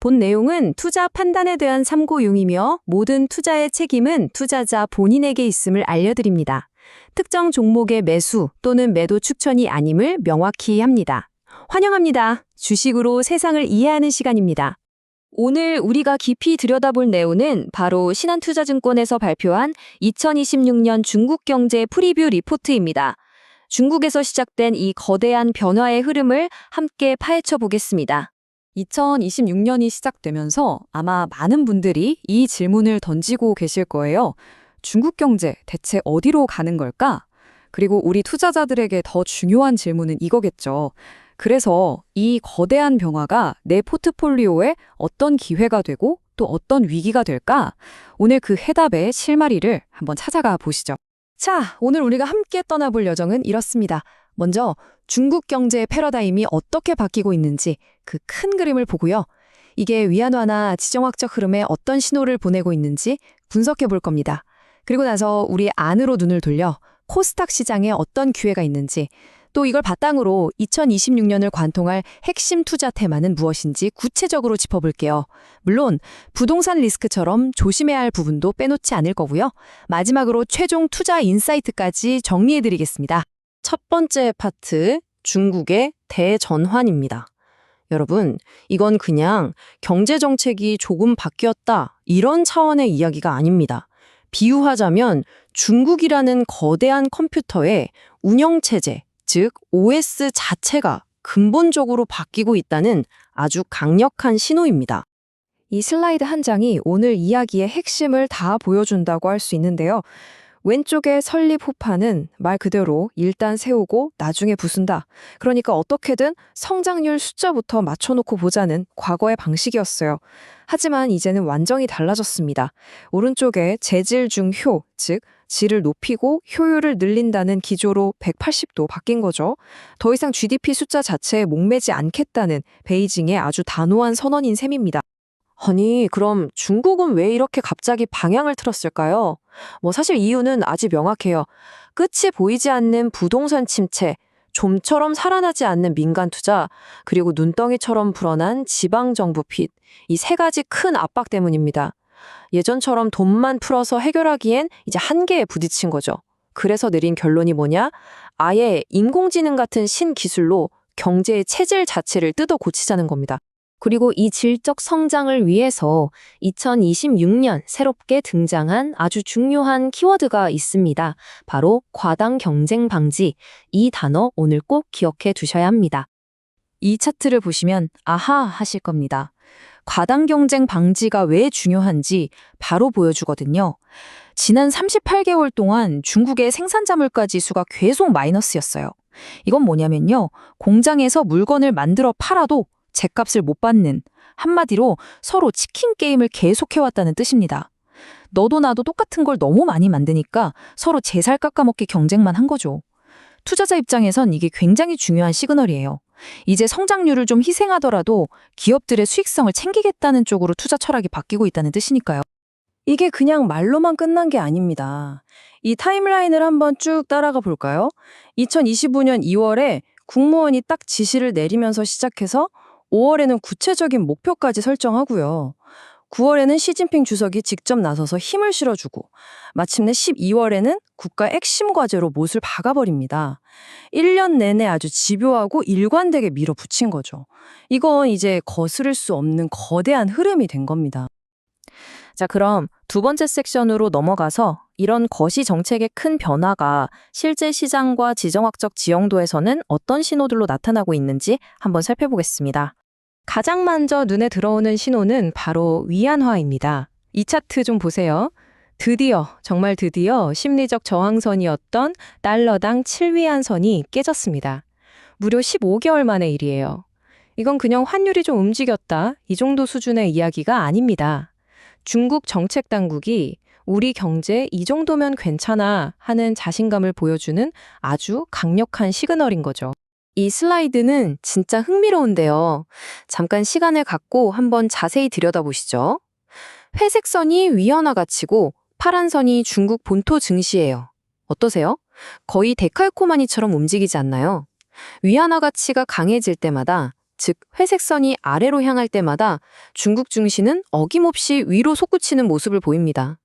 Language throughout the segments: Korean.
본 내용은 투자 판단에 대한 참고용이며 모든 투자의 책임은 투자자 본인에게 있음을 알려드립니다. 특정 종목의 매수 또는 매도 추천이 아님을 명확히 합니다. 환영합니다. 주식으로 세상을 이해하는 시간입니다. 오늘 우리가 깊이 들여다볼 내용은 바로 신한투자증권에서 발표한 2026년 중국 경제 프리뷰 리포트입니다. 중국에서 시작된 이 거대한 변화의 흐름을 함께 파헤쳐 보겠습니다. 2026년이 시작되면서 아마 많은 분들이 이 질문을 던지고 계실 거예요. 중국 경제 대체 어디로 가는 걸까? 그리고 우리 투자자들에게 더 중요한 질문은 이거겠죠. 그래서 이 거대한 변화가 내 포트폴리오에 어떤 기회가 되고 또 어떤 위기가 될까? 오늘 그 해답의 실마리를 한번 찾아가 보시죠. 자, 오늘 우리가 함께 떠나볼 여정은 이렇습니다. 먼저 중국 경제의 패러다임이 어떻게 바뀌고 있는지 그 큰 그림을 보고요. 이게 위안화나 지정학적 흐름에 어떤 신호를 보내고 있는지 분석해 볼 겁니다. 그리고 나서 우리 안으로 눈을 돌려 코스닥 시장에 어떤 기회가 있는지 또 이걸 바탕으로 2026년을 관통할 핵심 투자 테마는 무엇인지 구체적으로 짚어볼게요. 물론 부동산 리스크처럼 조심해야 할 부분도 빼놓지 않을 거고요. 마지막으로 최종 투자 인사이트까지 정리해드리겠습니다. 첫 번째 파트, 중국의 대전환입니다. 여러분, 이건 그냥 경제정책이 조금 바뀌었다, 이런 차원의 이야기가 아닙니다. 비유하자면 중국이라는 거대한 컴퓨터의 운영체제, 즉 OS 자체가 근본적으로 바뀌고 있다는 아주 강력한 신호입니다. 이 슬라이드 한 장이 오늘 이야기의 핵심을 다 보여준다고 할 수 있는데요. 왼쪽의 설립 호파는 말 그대로 일단 세우고 나중에 부순다. 그러니까 어떻게든 성장률 숫자부터 맞춰놓고 보자는 과거의 방식이었어요. 하지만 이제는 완전히 달라졌습니다. 오른쪽에 재질 중 효, 즉 질을 높이고 효율을 늘린다는 기조로 180도 바뀐 거죠. 더 이상 GDP 숫자 자체에 목매지 않겠다는 베이징의 아주 단호한 선언인 셈입니다. 아니, 그럼 중국은 왜 이렇게 갑자기 방향을 틀었을까요? 뭐 사실 이유는 아직 명확해요. 끝이 보이지 않는 부동산 침체, 좀처럼 살아나지 않는 민간 투자, 그리고 눈덩이처럼 불어난 지방 정부 핏, 이세 가지 큰 압박 때문입니다. 예전처럼 돈만 풀어서 해결하기엔 이제 한계에 부딪힌 거죠. 그래서 내린 결론이 뭐냐? 아예 인공지능 같은 신기술로 경제의 체질 자체를 뜯어 고치자는 겁니다. 그리고 이 질적 성장을 위해서 2026년 새롭게 등장한 아주 중요한 키워드가 있습니다. 바로 과당 경쟁 방지. 이 단어 오늘 꼭 기억해 두셔야 합니다. 이 차트를 보시면 아하 하실 겁니다. 과당 경쟁 방지가 왜 중요한지 바로 보여주거든요. 지난 38개월 동안 중국의 생산자 물가 지수가 계속 마이너스였어요. 이건 뭐냐면요. 공장에서 물건을 만들어 팔아도 제값을 못 받는 한마디로 서로 치킨 게임을 계속해왔다는 뜻입니다. 너도 나도 똑같은 걸 너무 많이 만드니까 서로 제살 깎아먹기 경쟁만 한 거죠. 투자자 입장에선 이게 굉장히 중요한 시그널이에요. 이제 성장률을 좀 희생하더라도 기업들의 수익성을 챙기겠다는 쪽으로 투자 철학이 바뀌고 있다는 뜻이니까요. 이게 그냥 말로만 끝난 게 아닙니다. 이 타임라인을 한번 쭉 따라가 볼까요? 2025년 2월에 국무원이 딱 지시를 내리면서 시작해서 5월에는 구체적인 목표까지 설정하고요. 9월에는 시진핑 주석이 직접 나서서 힘을 실어주고 마침내 12월에는 국가 핵심 과제로 못을 박아버립니다. 1년 내내 아주 집요하고 일관되게 밀어붙인 거죠. 이건 이제 거스를 수 없는 거대한 흐름이 된 겁니다. 자, 그럼 두 번째 섹션으로 넘어가서 이런 거시 정책의 큰 변화가 실제 시장과 지정학적 지형도에서는 어떤 신호들로 나타나고 있는지 한번 살펴보겠습니다. 가장 먼저 눈에 들어오는 신호는 바로 위안화입니다. 이 차트 좀 보세요. 드디어, 정말 드디어 심리적 저항선이었던 달러당 7위안선이 깨졌습니다. 무려 15개월 만의 일이에요. 이건 그냥 환율이 좀 움직였다. 이 정도 수준의 이야기가 아닙니다. 중국 정책 당국이 우리 경제 이 정도면 괜찮아 하는 자신감을 보여주는 아주 강력한 시그널인 거죠. 이 슬라이드는 진짜 흥미로운데요. 잠깐 시간을 갖고 한번 자세히 들여다보시죠. 회색 선이 위안화 가치고 파란 선이 중국 본토 증시예요. 어떠세요? 거의 데칼코마니처럼 움직이지 않나요? 위안화 가치가 강해질 때마다 즉 회색선이 아래로 향할 때마다 중국 증시는 어김없이 위로 솟구치는 모습을 보입니다.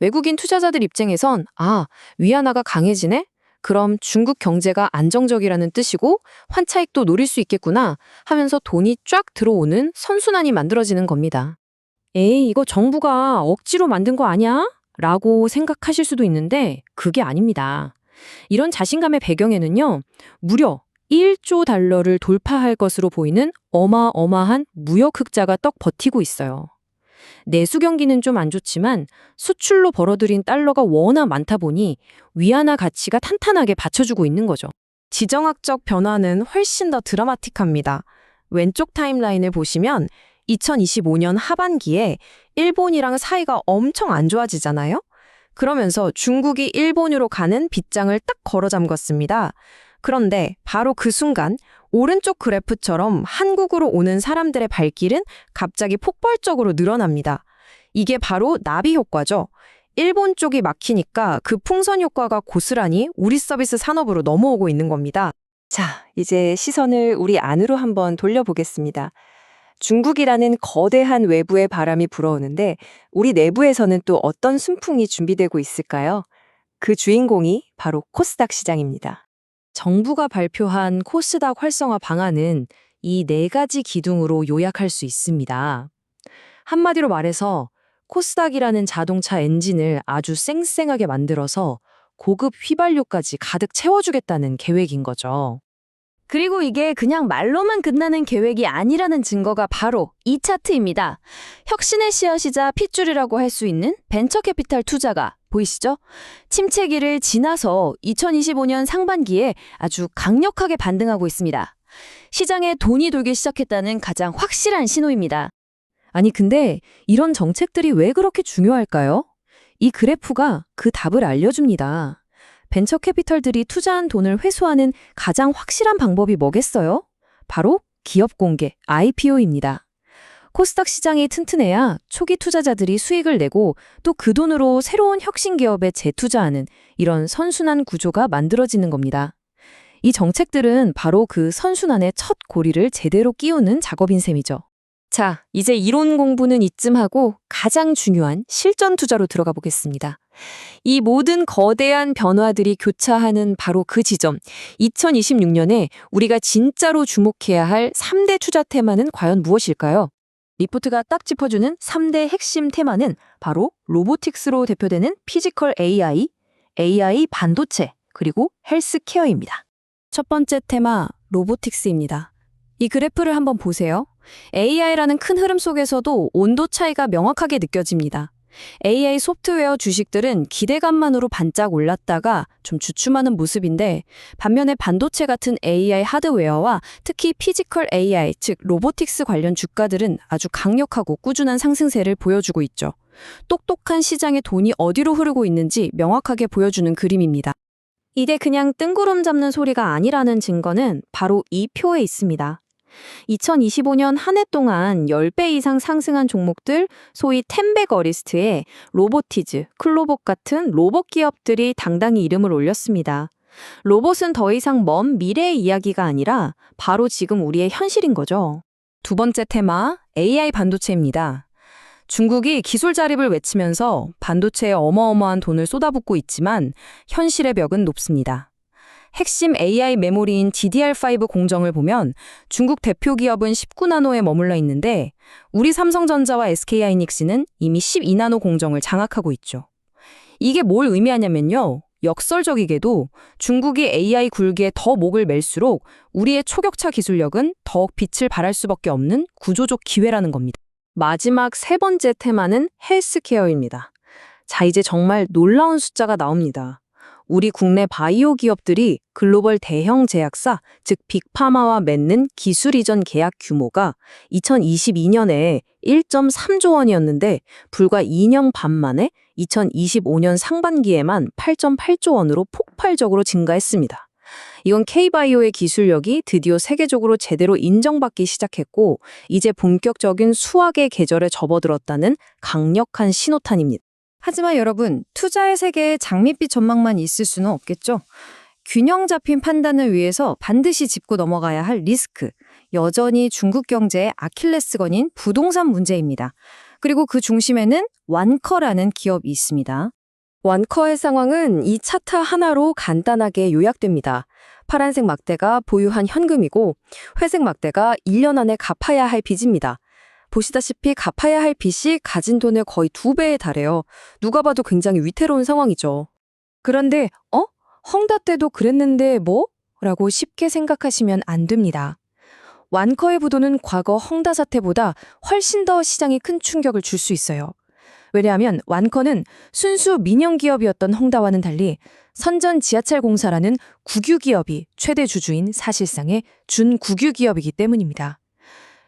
외국인 투자자들 입장에선 아, 위안화가 강해지네? 그럼 중국 경제가 안정적이라는 뜻이고 환차익도 노릴 수 있겠구나 하면서 돈이 쫙 들어오는 선순환이 만들어지는 겁니다. 에이, 이거 정부가 억지로 만든 거 아니야? 라고 생각하실 수도 있는데 그게 아닙니다. 이런 자신감의 배경에는요, 무려 1조 달러를 돌파할 것으로 보이는 어마어마한 무역 흑자가 떡 버티고 있어요. 내수 경기는 좀 안 좋지만 수출로 벌어들인 달러가 워낙 많다 보니 위안화 가치가 탄탄하게 받쳐주고 있는 거죠. 지정학적 변화는 훨씬 더 드라마틱합니다. 왼쪽 타임라인을 보시면 2025년 하반기에 일본이랑 사이가 엄청 안 좋아지잖아요? 그러면서 중국이 일본으로 가는 빗장을 딱 걸어 잠궜습니다. 그런데 바로 그 순간 오른쪽 그래프처럼 한국으로 오는 사람들의 발길은 갑자기 폭발적으로 늘어납니다. 이게 바로 나비 효과죠. 일본 쪽이 막히니까 그 풍선 효과가 고스란히 우리 서비스 산업으로 넘어오고 있는 겁니다. 자, 이제 시선을 우리 안으로 한번 돌려보겠습니다. 중국이라는 거대한 외부의 바람이 불어오는데 우리 내부에서는 또 어떤 순풍이 준비되고 있을까요? 그 주인공이 바로 코스닥 시장입니다. 정부가 발표한 코스닥 활성화 방안은 이 네 가지 기둥으로 요약할 수 있습니다. 한마디로 말해서 코스닥이라는 자동차 엔진을 아주 쌩쌩하게 만들어서 고급 휘발유까지 가득 채워주겠다는 계획인 거죠. 그리고 이게 그냥 말로만 끝나는 계획이 아니라는 증거가 바로 이 차트입니다. 혁신의 씨앗이자 핏줄이라고 할 수 있는 벤처 캐피탈 투자가 보이시죠? 침체기를 지나서 2025년 상반기에 아주 강력하게 반등하고 있습니다. 시장에 돈이 돌기 시작했다는 가장 확실한 신호입니다. 아니, 근데 이런 정책들이 왜 그렇게 중요할까요? 이 그래프가 그 답을 알려줍니다. 벤처 캐피털들이 투자한 돈을 회수하는 가장 확실한 방법이 뭐겠어요? 바로 기업 공개, IPO입니다. 코스닥 시장이 튼튼해야 초기 투자자들이 수익을 내고 또 그 돈으로 새로운 혁신 기업에 재투자하는 이런 선순환 구조가 만들어지는 겁니다. 이 정책들은 바로 그 선순환의 첫 고리를 제대로 끼우는 작업인 셈이죠. 자, 이제 이론 공부는 이쯤 하고 가장 중요한 실전 투자로 들어가 보겠습니다. 이 모든 거대한 변화들이 교차하는 바로 그 지점, 2026년에 우리가 진짜로 주목해야 할 3대 투자 테마는 과연 무엇일까요? 리포트가 딱 짚어주는 3대 핵심 테마는 바로 로보틱스로 대표되는 피지컬 AI, AI 반도체, 그리고 헬스케어입니다. 첫 번째 테마, 로보틱스입니다. 이 그래프를 한번 보세요. AI라는 큰 흐름 속에서도 온도 차이가 명확하게 느껴집니다. AI 소프트웨어 주식들은 기대감만으로 반짝 올랐다가 좀 주춤하는 모습인데 반면에 반도체 같은 AI 하드웨어와 특히 피지컬 AI, 즉 로보틱스 관련 주가들은 아주 강력하고 꾸준한 상승세를 보여주고 있죠. 똑똑한 시장의 돈이 어디로 흐르고 있는지 명확하게 보여주는 그림입니다. 이게 그냥 뜬구름 잡는 소리가 아니라는 증거는 바로 이 표에 있습니다. 2025년 한 해 동안 10배 이상 상승한 종목들, 소위 텐베거 리스트에 로보티즈, 클로봇 같은 로봇 기업들이 당당히 이름을 올렸습니다. 로봇은 더 이상 먼 미래의 이야기가 아니라 바로 지금 우리의 현실인 거죠. 두 번째 테마, AI 반도체입니다. 중국이 기술 자립을 외치면서 반도체에 어마어마한 돈을 쏟아붓고 있지만 현실의 벽은 높습니다. 핵심 AI 메모리인 DDR5 공정을 보면 중국 대표 기업은 19나노에 머물러 있는데 우리 삼성전자와 SK하이닉스는 이미 12나노 공정을 장악하고 있죠. 이게 뭘 의미하냐면요. 역설적이게도 중국이 AI 굴기에 더 목을 맬수록 우리의 초격차 기술력은 더욱 빛을 발할 수밖에 없는 구조적 기회라는 겁니다. 마지막 세 번째 테마는 헬스케어입니다. 자, 이제 정말 놀라운 숫자가 나옵니다. 우리 국내 바이오 기업들이 글로벌 대형 제약사, 즉 빅파마와 맺는 기술 이전 계약 규모가 2022년에 1.3조 원이었는데 불과 2년 반 만에 2025년 상반기에만 8.8조 원으로 폭발적으로 증가했습니다. 이건 K바이오의 기술력이 드디어 세계적으로 제대로 인정받기 시작했고 이제 본격적인 수학의 계절에 접어들었다는 강력한 신호탄입니다. 하지만 여러분, 투자의 세계에 장밋빛 전망만 있을 수는 없겠죠. 균형 잡힌 판단을 위해서 반드시 짚고 넘어가야 할 리스크. 여전히 중국 경제의 아킬레스건인 부동산 문제입니다. 그리고 그 중심에는 완커라는 기업이 있습니다. 완커의 상황은 이 차트 하나로 간단하게 요약됩니다. 파란색 막대가 보유한 현금이고 회색 막대가 1년 안에 갚아야 할 빚입니다. 보시다시피 갚아야 할 빚이 가진 돈의 거의 두 배에 달해요. 누가 봐도 굉장히 위태로운 상황이죠. 그런데 어? 헝다 때도 그랬는데 뭐? 라고 쉽게 생각하시면 안 됩니다. 완커의 부도는 과거 헝다 사태보다 훨씬 더 시장에 큰 충격을 줄 수 있어요. 왜냐하면 완커는 순수 민영 기업이었던 헝다와는 달리 선전 지하철 공사라는 국유 기업이 최대 주주인 사실상의 준국유 기업이기 때문입니다.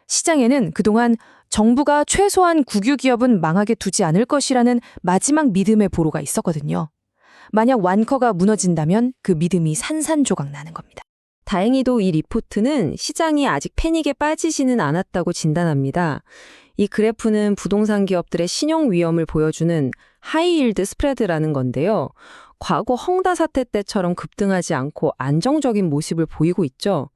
시장에는 그동안 정부가 최소한 국유 기업은 망하게 두지 않을 것이라는 마지막 믿음의 보로가 있었거든요. 만약 완커가 무너진다면 그 믿음이 산산조각 나는 겁니다. 다행히도 이 리포트는 시장이 아직 패닉에 빠지지는 않았다고 진단합니다. 이 그래프는 부동산 기업들의 신용 위험을 보여주는 하이힐드 스프레드라는 건데요. 과거 헝다 사태 때처럼 급등하지 않고 안정적인 모습을 보이고 있죠.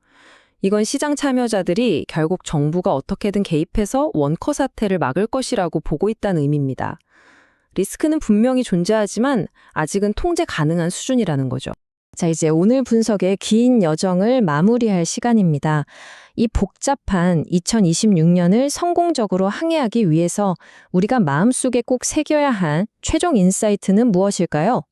이건 시장 참여자들이 결국 정부가 어떻게든 개입해서 원커 사태를 막을 것이라고 보고 있다는 의미입니다. 리스크는 분명히 존재하지만 아직은 통제 가능한 수준이라는 거죠. 자, 이제 오늘 분석의 긴 여정을 마무리할 시간입니다. 이 복잡한 2026년을 성공적으로 항해하기 위해서 우리가 마음속에 꼭 새겨야 한 최종 인사이트는 무엇일까요?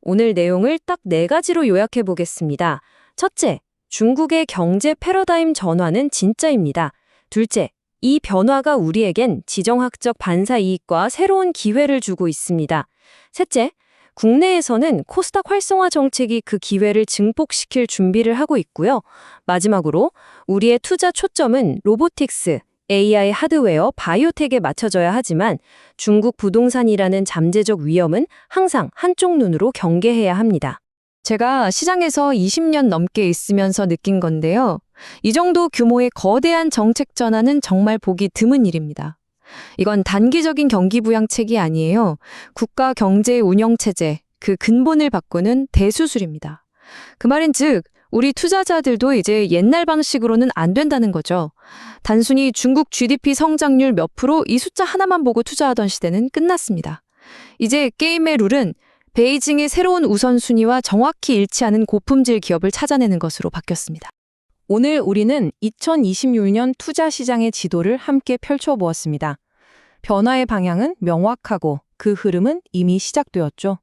오늘 내용을 딱 네 가지로 요약해 보겠습니다. 첫째, 중국의 경제 패러다임 전환은 진짜입니다. 둘째, 이 변화가 우리에겐 지정학적 반사 이익과 새로운 기회를 주고 있습니다. 셋째, 국내에서는 코스닥 활성화 정책이 그 기회를 증폭시킬 준비를 하고 있고요. 마지막으로 우리의 투자 초점은 로보틱스, AI 하드웨어, 바이오텍에 맞춰져야 하지만 중국 부동산이라는 잠재적 위험은 항상 한쪽 눈으로 경계해야 합니다. 제가 시장에서 20년 넘게 있으면서 느낀 건데요. 이 정도 규모의 거대한 정책 전환은 정말 보기 드문 일입니다. 이건 단기적인 경기 부양책이 아니에요. 국가 경제 운영 체제, 그 근본을 바꾸는 대수술입니다. 그 말인 즉, 우리 투자자들도 이제 옛날 방식으로는 안 된다는 거죠. 단순히 중국 GDP 성장률 몇 프로 이 숫자 하나만 보고 투자하던 시대는 끝났습니다. 이제 게임의 룰은 베이징의 새로운 우선순위와 정확히 일치하는 고품질 기업을 찾아내는 것으로 바뀌었습니다. 오늘 우리는 2026년 투자 시장의 지도를 함께 펼쳐보았습니다. 변화의 방향은 명확하고 그 흐름은 이미 시작되었죠.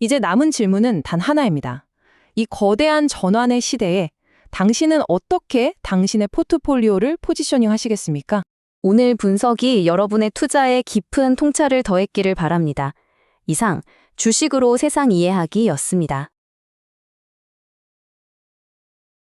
이제 남은 질문은 단 하나입니다. 이 거대한 전환의 시대에 당신은 어떻게 당신의 포트폴리오를 포지셔닝 하시겠습니까? 오늘 분석이 여러분의 투자에 깊은 통찰을 더했기를 바랍니다. 이상 주식으로 세상 이해하기였습니다.